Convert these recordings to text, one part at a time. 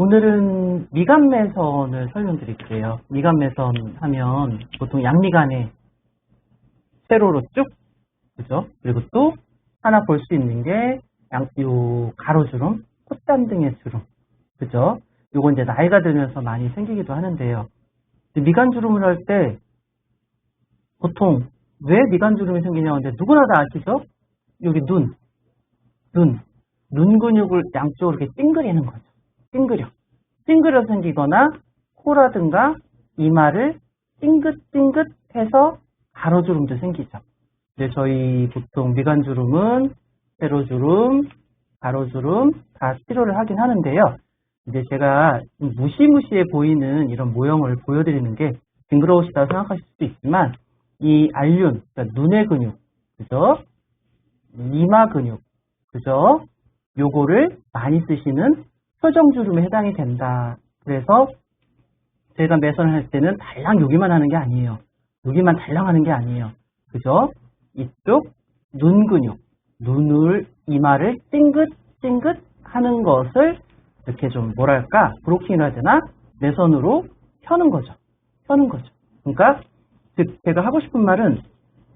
오늘은 미간매선을 설명드릴게요. 미간매선 하면 보통 양미간에 세로로 쭉, 그죠? 그리고 또 하나 볼 수 있는 게 양, 요 가로주름, 콧잔 등의 주름, 그죠? 요거 이제 나이가 들면서 많이 생기기도 하는데요. 미간주름을 할 때 보통 왜 미간주름이 생기냐 근데 누구나 다 아시죠? 여기 눈, 눈, 눈 근육을 양쪽으로 이렇게 찡그리는 거죠. 찡그려. 찡그려 생기거나 코라든가 이마를 찡긋찡긋해서 가로주름도 생기죠. 이제 저희 보통 미간주름은 세로주름, 가로주름 다 치료를 하긴 하는데요. 이제 제가 무시무시해 보이는 이런 모형을 보여드리는 게 징그러우시다고 생각하실 수도 있지만 이 알륜, 그러니까 눈의 근육, 그죠? 이마 근육, 그죠? 요거를 많이 쓰시는 표정주름에 해당이 된다. 그래서 제가 매선을 할 때는 달랑 여기만 하는 게 아니에요. 여기만 달랑 하는 게 아니에요. 그죠? 이쪽 눈 근육, 눈을, 이마를 찡긋찡긋 하는 것을 이렇게 좀 뭐랄까 브로킹이라 해야 되나? 매선으로 펴는 거죠. 펴는 거죠. 그러니까 즉 제가 하고 싶은 말은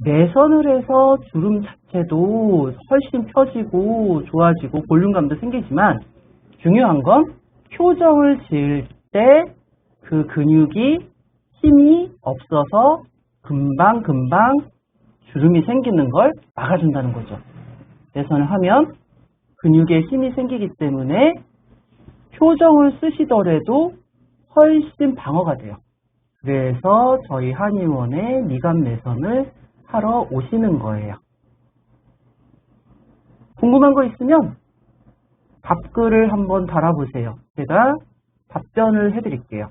매선을 해서 주름 자체도 훨씬 펴지고 좋아지고 볼륨감도 생기지만 중요한 건 표정을 지을 때 그 근육이 힘이 없어서 금방금방 주름이 생기는 걸 막아준다는 거죠. 매선을 하면 근육에 힘이 생기기 때문에 표정을 쓰시더라도 훨씬 방어가 돼요. 그래서 저희 한의원에 미간 매선을 하러 오시는 거예요. 궁금한 거 있으면 답글을 한번 달아보세요. 제가 답변을 해드릴게요.